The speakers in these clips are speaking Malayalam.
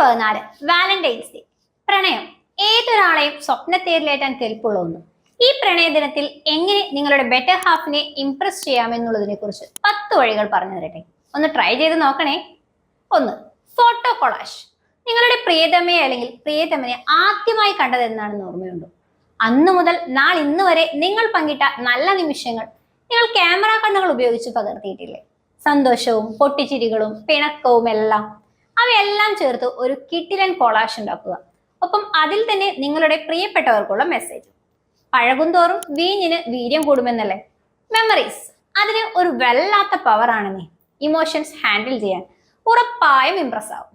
പതിനാല് വാലന്റൈൻസ് ഡേ പ്രണയം. ഏതൊരാളെയും സ്വപ്നത്തേരിലേറ്റാൻ കെൽപ്പുള്ള ഈ പ്രണയ ദിനത്തിൽ എങ്ങനെ നിങ്ങളുടെ ബെറ്റർ ഹാഫിനെ ഇംപ്രസ് ചെയ്യാമെന്നുള്ളതിനെ കുറിച്ച് പത്ത് വഴികൾ പറഞ്ഞു തരട്ടെ. ഒന്ന് ട്രൈ ചെയ്ത് നോക്കണേ. ഒന്ന് ഫോട്ടോ കൊളാഷ് നിങ്ങളുടെ പ്രിയതമയെ അല്ലെങ്കിൽ പ്രിയതമനെ ആദ്യമായി കണ്ടത് എന്നാണെന്ന് ഓർമ്മയുണ്ടോ? അന്നു മുതൽ നാൾ ഇന്ന് വരെ നിങ്ങൾ പങ്കിട്ട നല്ല നിമിഷങ്ങൾ നിങ്ങൾ ക്യാമറ കണ്ണുകൾ ഉപയോഗിച്ച് പകർത്തിയിട്ടില്ലേ? സന്തോഷവും പൊട്ടിച്ചിരികളും പിണക്കവും എല്ലാം അവയെല്ലാം ചേർത്ത് ഒരു കിട്ടിലൻ കൊളാഷ് ഉണ്ടാക്കുക. ഒപ്പം അതിൽ തന്നെ നിങ്ങളുടെ പ്രിയപ്പെട്ടവർക്കുള്ള മെസ്സേജ് പഴകുന്തോറും വീഞ്ഞിന് വീര്യം കൂടുമെന്നല്ലേ? മെമ്മറീസ് അതിന് ഒരു വല്ലാത്ത ആണെന്നേ. ഇമോഷൻസ് ഹാൻഡിൽ ചെയ്യാൻ ഉറപ്പായും ഇംപ്രസ് ആവും.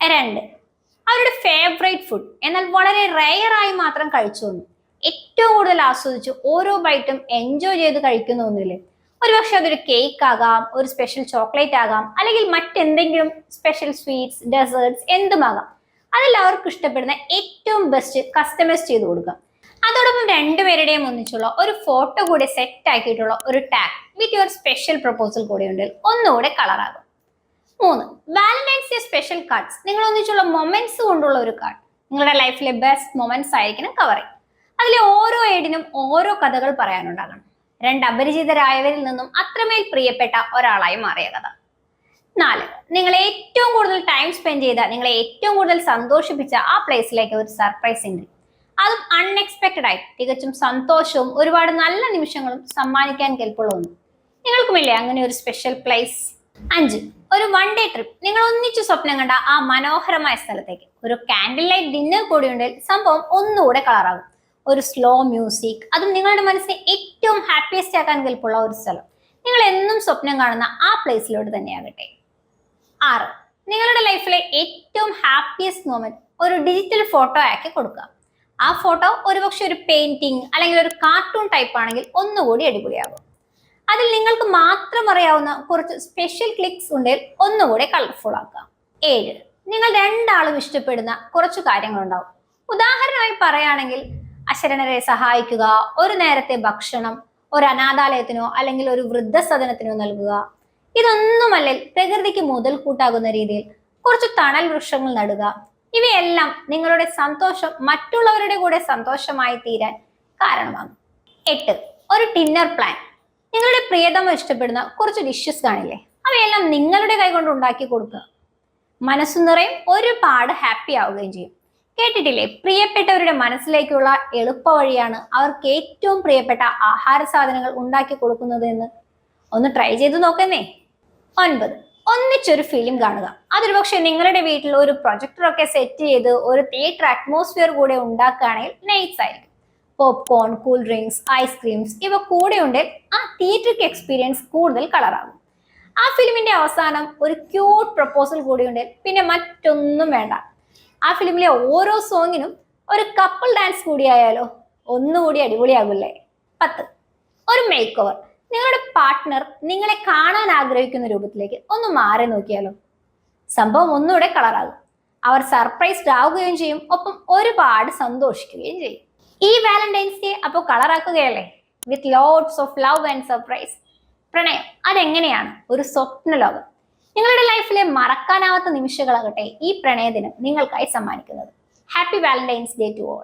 രണ്ട്. അവരുടെ ഫേവറേറ്റ് ഫുഡ് എന്നാൽ വളരെ റെയർ ആയി മാത്രം കഴിച്ചു ഏറ്റവും കൂടുതൽ ആസ്വദിച്ച് ഓരോ ബൈറ്റും എൻജോയ് ചെയ്ത് കഴിക്കുന്നു ഒന്നില്ലേ ഒരുപക്ഷെ അതൊരു കേക്ക് ആകാം ഒരു സ്പെഷ്യൽ ചോക്ലേറ്റ് ആകാം അല്ലെങ്കിൽ മറ്റെന്തെങ്കിലും സ്പെഷ്യൽ സ്വീറ്റ്സ് ഡെസേർട്സ് എന്തുമാകാം. അതെല്ലാവർക്കും ഇഷ്ടപ്പെടുന്ന ഏറ്റവും ബെസ്റ്റ് കസ്റ്റമൈസ് ചെയ്ത് കൊടുക്കാം. അതോടൊപ്പം രണ്ടുപേരുടെയും ഒന്നിച്ചുള്ള ഒരു ഫോട്ടോ കൂടി സെറ്റ് ആക്കിയിട്ടുള്ള ഒരു tag with your special proposal കൂടി ഉണ്ടെങ്കിൽ ഒന്നുകൂടെ കളറാകും മൂന്ന് വാലന്റൈൻസ് ഡേ സ്പെഷ്യൽ കാർഡ്സ് നിങ്ങൾ ഒന്നിച്ചുള്ള മൊമെന്റ്സ് കൊണ്ടുള്ള ഒരു കാർഡ് നിങ്ങളുടെ ലൈഫിലെ ബെസ്റ്റ് മൊമെന്റ്സ് ആയിരിക്കണം കവറിങ് അതിലെ ഓരോ ഏഡിനും ഓരോ കഥകൾ പറയാനുണ്ടാകണം. രണ്ട് അപരിചിതരായവരിൽ നിന്നും അത്രമേൽ പ്രിയപ്പെട്ട ഒരാളായി മാറിയ കഥ. നാല് നിങ്ങൾ ഏറ്റവും കൂടുതൽ ടൈം സ്പെൻഡ് ചെയ്ത നിങ്ങളെ ഏറ്റവും കൂടുതൽ സന്തോഷിപ്പിച്ച ആ പ്ലേസിലേക്ക് ഒരു സർപ്രൈസ് എൻട്രി അതും അൺഎക്സ്പെക്റ്റഡ് ആയി. തികച്ചും സന്തോഷവും ഒരുപാട് നല്ല നിമിഷങ്ങളും സമ്മാനിക്കാൻ കെൽപ്പുള്ള ഒന്ന് നിങ്ങൾക്കുമില്ലേ അങ്ങനെ ഒരു സ്പെഷ്യൽ പ്ലേസ് അഞ്ച് ഒരു വൺ ഡേ ട്രിപ്പ് നിങ്ങൾ ഒന്നിച്ചു സ്വപ്നം കണ്ട ആ മനോഹരമായ സ്ഥലത്തേക്ക്. ഒരു കാൻഡിൽ ലൈറ്റ് ഡിന്നർ കൂടി ഉണ്ടെങ്കിൽ സംഭവം ഒന്നുകൂടെ കളറാകും ഒരു സ്ലോ മ്യൂസിക് അതും നിങ്ങളുടെ മനസ്സിനെ ഏറ്റവും ഹാപ്പിയസ്റ്റ് ആക്കാൻ കെൽപ്പുള്ള ഒരു സ്ഥലം. നിങ്ങൾ എന്നും സ്വപ്നം കാണുന്ന ആ പ്ലേസിലോട്ട് തന്നെയാകട്ടെ. ആറ്. നിങ്ങളുടെ ലൈഫിലെ ഏറ്റവും ഹാപ്പിയസ്റ്റ് മൊമെന്റ് ഒരു ഡിജിറ്റൽ ഫോട്ടോ ആക്കി കൊടുക്കുക. ആ ഫോട്ടോ ഒരുപക്ഷെ ഒരു പെയിന്റിങ് അല്ലെങ്കിൽ ഒരു കാർട്ടൂൺ ടൈപ്പ് ആണെങ്കിൽ ഒന്നുകൂടി അടിപൊളിയാകും. അതിൽ നിങ്ങൾക്ക് മാത്രം അറിയാവുന്ന കുറച്ച് സ്പെഷ്യൽ ക്ലിക്സ് ഉണ്ടെങ്കിൽ ഒന്നുകൂടി കളർഫുൾ ആക്കാം. ഏഴ്. നിങ്ങൾ രണ്ടാളും ഇഷ്ടപ്പെടുന്ന കുറച്ച് കാര്യങ്ങളുണ്ടാവും. ഉദാഹരണമായി പറയുകയാണെങ്കിൽ അശരണരെ സഹായിക്കുക. ഒരു നേരത്തെ ഭക്ഷണം ഒരു അനാഥാലയത്തിനോ അല്ലെങ്കിൽ ഒരു വൃദ്ധസദനത്തിനോ നൽകുക. ഇതൊന്നുമല്ല പ്രകൃതിക്ക് മുതൽ കൂട്ടാകുന്ന രീതിയിൽ കുറച്ച് തണൽ വൃക്ഷങ്ങൾ നടുക. ഇവയെല്ലാം നിങ്ങളുടെ സന്തോഷം മറ്റുള്ളവരുടെ കൂടെ സന്തോഷമായി തീരാൻ കാരണമാകും. എട്ട് ഒരു ഡിന്നർ പ്ലാൻ നിങ്ങളുടെ പ്രിയതമ ഇഷ്ടപ്പെടുന്ന കുറച്ച് ഡിഷസ് കാണില്ലേ? അവയെല്ലാം നിങ്ങളുടെ കൈകൊണ്ട് ഉണ്ടാക്കി കൊടുക്കുക. മനസ്സു നിറയും ഒരുപാട് ഹാപ്പി ആവുകയും ചെയ്യും. കേട്ടിട്ടില്ലേ? പ്രിയപ്പെട്ടവരുടെ മനസ്സിലേക്കുള്ള എളുപ്പ വഴിയാണ് അവർക്ക് ഏറ്റവും പ്രിയപ്പെട്ട ആഹാര സാധനങ്ങൾ ഉണ്ടാക്കി കൊടുക്കുന്നത് എന്ന്. ഒന്ന് ട്രൈ ചെയ്ത് നോക്കുന്നേ. ഒൻപത്. ഒന്നിച്ചൊരു ഫിലിം കാണുക. അതൊരു പക്ഷെ നിങ്ങളുടെ വീട്ടിൽ ഒരു പ്രൊജക്ടറൊക്കെ സെറ്റ് ചെയ്ത് ഒരു തിയേറ്റർ അറ്റ്മോസ്ഫിയർ കൂടെ ഉണ്ടാക്കുകയാണെങ്കിൽ നൈറ്റ്സ് ആയിരിക്കും. പോപ്കോൺ കൂൾ ഡ്രിങ്ക്സ് ഐസ്ക്രീംസ് ഇവ കൂടെ ഉണ്ടെങ്കിൽ ആ തിയേറ്ററിക് എക്സ്പീരിയൻസ് കൂടുതൽ കളറാകും ആ ഫിലിമിന്റെ അവസാനം ഒരു ക്യൂട്ട് പ്രപ്പോസൽ കൂടി ഉണ്ടെങ്കിൽ പിന്നെ മറ്റൊന്നും വേണ്ട. ആ ഫിലിമിലെ ഓരോ സോങ്ങിനും ഒരു കപ്പിൾ ഡാൻസ് കൂടിയായാലോ ഒന്നുകൂടി അടിപൊളിയാകില്ലേ പത്ത്. ഒരു മേക്ക് ഓവർ നിങ്ങളുടെ പാർട്ട്ണർ നിങ്ങളെ കാണാൻ ആഗ്രഹിക്കുന്ന രൂപത്തിലേക്ക് ഒന്ന് മാറി നോക്കിയാലോ. സംഭവം ഒന്നുകൂടെ കളറാകും അവർ സർപ്രൈസ്ഡ് ആവുകയും ചെയ്യും ഒപ്പം ഒരുപാട് സന്തോഷിക്കുകയും ചെയ്യും. ഈ വാലന്റൈൻസ് ഡേ അപ്പോൾ കളറാക്കുകയല്ലേ with loads of love and surprise പ്രണയം അതെങ്ങനെയാണ്? ഒരു സ്വപ്ന ലോകം നിങ്ങളുടെ ലൈഫിലെ മറക്കാനാവാത്ത നിമിഷങ്ങളാകട്ടെ ഈ പ്രണയദിനം നിങ്ങൾക്കായി സമ്മാനിക്കുന്നത്. Happy Valentine's Day to all